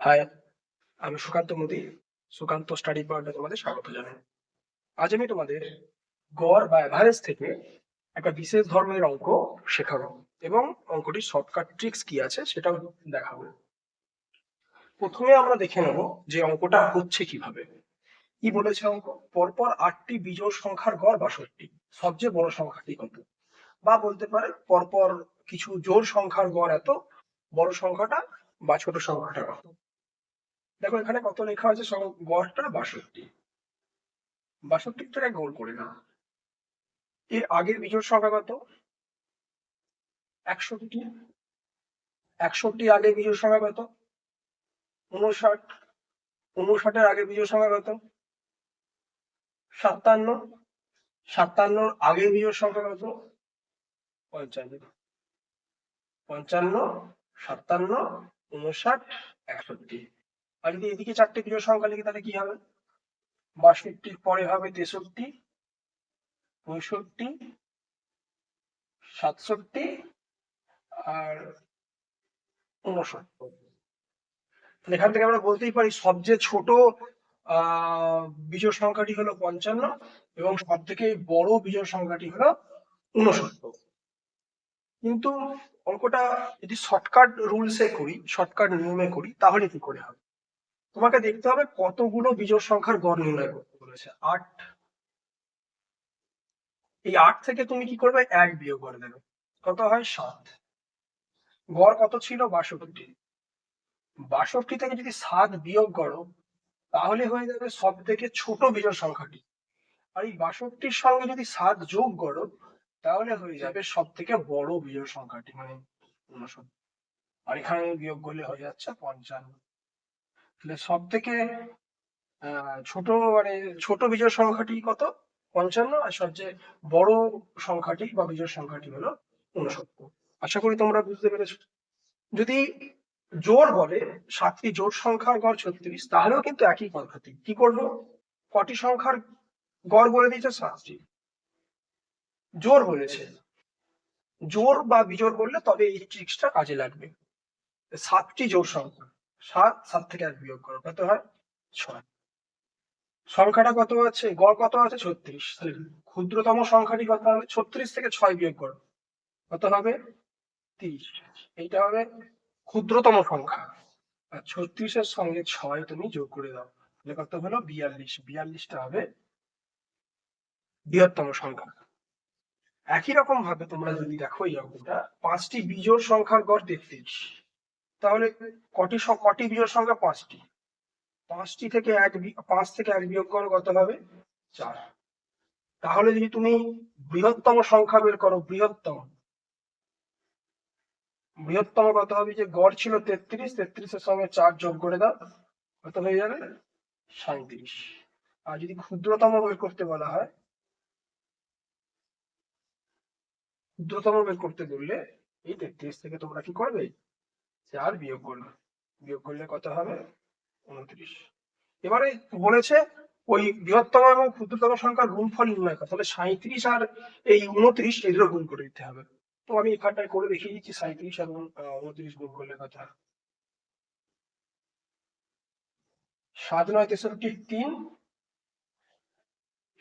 High, আমি Sukanta Modi, Sukanta study পয়েন্টে তোমাদের স্বাগত জানাই। আজ আমি তোমাদের গড় বা অ্যাভারেজ থেকে একটা বিশেষ ধর্মের অঙ্ক শেখাবো এবং অঙ্কটির শর্টকাট ট্রিক্স কি আছে সেটাও দেখাবো। প্রথমে আমরা দেখে নেব যে অঙ্কটা হচ্ছে কীভাবে। কি বলেছে অঙ্ক? পরপর আটটি বিজোড় সংখ্যার গড় বাষট্টি সবচেয়ে বড় সংখ্যাটি কত? বা বলতে পারে পরপর কিছু জোর সংখ্যার গড় এত, বড় সংখ্যাটা বা ছোট সংখ্যাটা কত? দেখো, এখানে কত লেখা আছে? সং- গড়টা বাষট্টি। বাষট্টি থেকে গোল করে না। এর আগের বিজোড় সংখ্যা কত? একষট্টি। একষট্টি আগে বিজোড় সংখ্যা কত? উনষাট। উনষাটের আগে বিজোড় সংখ্যা কত? সাতান্ন। সাতান্নর আগে বিজোড় সংখ্যা কত? পঞ্চান্ন। পঞ্চান্ন, সাতান্ন, উনষাট, একষট্টি। আর যদি এদিকে চারটে বিজোড় সংখ্যা লিখি তাহলে কি হবে? বাষট্টির পরে হবে তেষট্টি, পঁয়ষট্টি, সাতষট্টি আর উনসত্তর এখান থেকে আমরা বলতেই পারি সবচেয়ে ছোট বিজোড় সংখ্যাটি হলো পঞ্চান্ন এবং সব থেকে বড় বিজোড় সংখ্যাটি হলো উনসত্তর কিন্তু অঙ্কটা যদি শর্টকাট রুলসে করি শর্টকাট নিয়মে করি, তাহলে কি করে হবে? তোমাকে দেখতে হবে কতগুলো বিজোড় সংখ্যার গড় নির্ণয় করতে বলেছে। আট। এই আট থেকে তুমি কি করবে? এক বিয়োগ করে দেবে। কত হয়? সাত। গড় কত ছিল? বাষট্টি। বাষট্টি থেকে যদি সাত বিয়োগ করো, তাহলে হয়ে যাবে সব থেকে ছোট বিজোড় সংখ্যাটি। আর এই বাষট্টির সঙ্গে যদি সাত যোগ করো, তাহলে হয়ে যাবে সব থেকে বড় বিজোড় সংখ্যাটি মানে আর এখানে বিয়োগ করলে হয়ে যাচ্ছে পঞ্চান্ন। সব থেকে ছোট মানে ছোট বিজোড় সংখ্যাটি কত? পঞ্চান্ন? আর সবচেয়ে বড় সংখ্যাটি বা বিজোড় সংখ্যাটি হলো ঊনসত্তর। আশা করি তোমরা বুঝতে পেরেছ। যদি জোর বলে সাতটি জোর সংখ্যার গড় ছত্রিশ, তাহলেও কিন্তু একই পদ্ধতি। কি করব? কটি সংখ্যার গড় বলে দিয়েছে সাতটি। জোর বলেছে। জোর বা বিজোর বললে তবে এই ট্রিক্সটা কাজে লাগবে। সাতটি জোর সংখ্যা। সাত সাত থেকে এক বিয়োগ করো। কত হয়? ছয়। সংখ্যাটা কত আছে? গড় কত আছে? ছত্রিশ। ক্ষুদ্রতম সংখ্যাটি কত হবে? ছত্রিশ থেকে ছয় বিয়োগ করো। কত হবে? তিরিশ। এইটা হবে ক্ষুদ্রতম সংখ্যা। আর ছত্রিশের সঙ্গে ছয় তুমি যোগ করে দাও। তাহলে কত হলো? বিয়াল্লিশ। বিয়াল্লিশটা হবে বৃহত্তম সংখ্যা। একই রকম ভাবে তোমরা যদি দেখো এই অঙ্কটা পাঁচটি বিজোড় সংখ্যার গড় তেত্রিশ। তাহলে কটি কটি বিজোড় সংখ্যা? পাঁচটি। পাঁচটি থেকে এক পাঁচ থেকে এক বিয়োগ করো, কত হবে? চার। তাহলে যদি তুমি বৃহত্তম সংখ্যা বের করো, বৃহত্তম। বৃহত্তম কত হবে? যে গড় ছিল তেত্রিশ, তেত্রিশের সঙ্গে চার যোগ করে দাও, কত হয়ে যাবে? সাঁত্রিশ আর যদি ক্ষুদ্রতম বের করতে বলা হয়, ক্ষুদ্রতম বের করতে বললে এই তেত্রিশ থেকে তোমরা কি করবে? চার বিয়োগ করবে বিয়োগ করলে কত হবে? উনত্রিশ। এবারে বলেছে ওই বৃহত্তম এবং ক্ষুদ্রতম সংখ্যার গুণফল নির্ণয় করতে তাহলে সাঁত্রিশ আর এই উনত্রিশ এদেরও গুণ করে দিতে হবে। তো আমি এখানটায় করে দেখিয়ে দিচ্ছি সাঁত্রিশ এবং উনত্রিশ গুণ করলে কথা সাত নয় তেষট্টি তিন,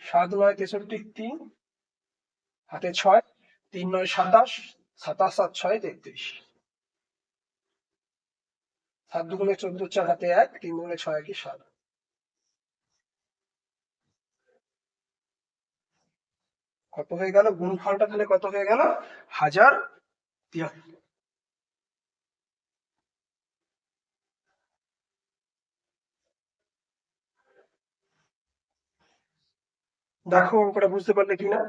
সাত নয় তেষট্টি তিন, হাতে ছয়, তিন নয় সাতাশ সাতাশ সাত ছয় তেত্রিশ। সাত দুগুণে চোদ্দ চার হাতে এক, তিন দুগুণে ছয় একই সাত। কত হয়ে গেল? গুণফলটা তাহলে কত হয়ে গেল? হাজার দেখো অঙ্কটা বুঝতে পারলে কিনা?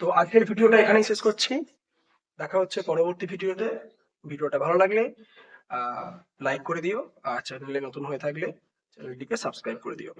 তো আজকের ভিডিওটা এখানেই শেষ করছি। দেখা হচ্ছে পরবর্তী ভিডিওতে। ভিডিওটা ভালো লাগলে লাইক করে দিও। আর চ্যানেলে নতুন হয়ে থাকলে চ্যানেলটিকে সাবস্ক্রাইব করে দিও।